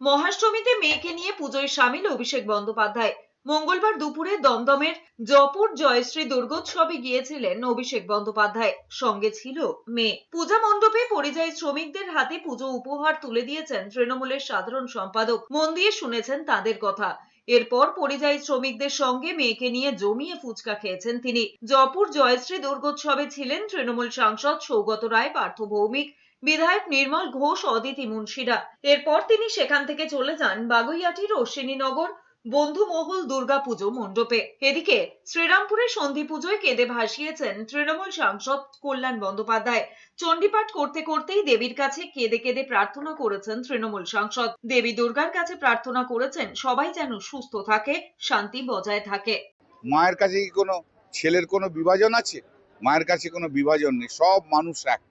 মহাষ্টমীতে মেয়েকে নিয়ে পুজোয় সামিল অভিষেক বন্দ্যোপাধ্যায়। মঙ্গলবার দুপুরে দমদমের জপুর জয়শ্রী দুর্গোৎসবে গিয়েছিলেন অভিষেক বন্দ্যোপাধ্যায়। সঙ্গে ছিল মেয়ে। পূজা মণ্ডপে পরিযায়ী শ্রমিকদের হাতে পুজো উপহার তুলে দিয়েছেন তৃণমূলের সাধারণ সম্পাদক। মন দিয়ে শুনেছেন তাদের কথা। এরপর পরিযায়ী শ্রমিকদের সঙ্গে মেয়েকে নিয়ে জমিয়ে ফুচকা খেয়েছেন তিনি। জপুর জয়শ্রী দুর্গোৎসবে ছিলেন তৃণমূল সাংসদ সৌগত রায়, পার্থ ভৌমিক, বিধায়ক নির্মল ঘোষ, অদিতি মুন্সিরা। এরপর তিনি সেখান থেকে চলে যান বাগুইয়াটির অশ্বিনীনগর বন্ধুমহল, দুর্গাপুজো, মণ্ডপে। এদিকে শ্রীরামপুরের সন্ধি পুজোয় কেঁদে ভাসিয়েছেন তৃণমূল সাংসদ কল্যাণ বন্দ্যোপাধ্যায়। চণ্ডীপাঠ করতে করতেই দেবীর কাছে কেঁদে কেঁদে প্রার্থনা করেছেন তৃণমূল সাংসদ। দেবী দুর্গার কাছে প্রার্থনা করেছেন, সবাই যেন সুস্থ থাকে, শান্তি বজায় থাকে। মায়ের কাছে কি কোনো ছেলের কোনো বিভাজন আছে? মায়ের কাছে কোনো বিভাজন নেই, সব মানুষ এক।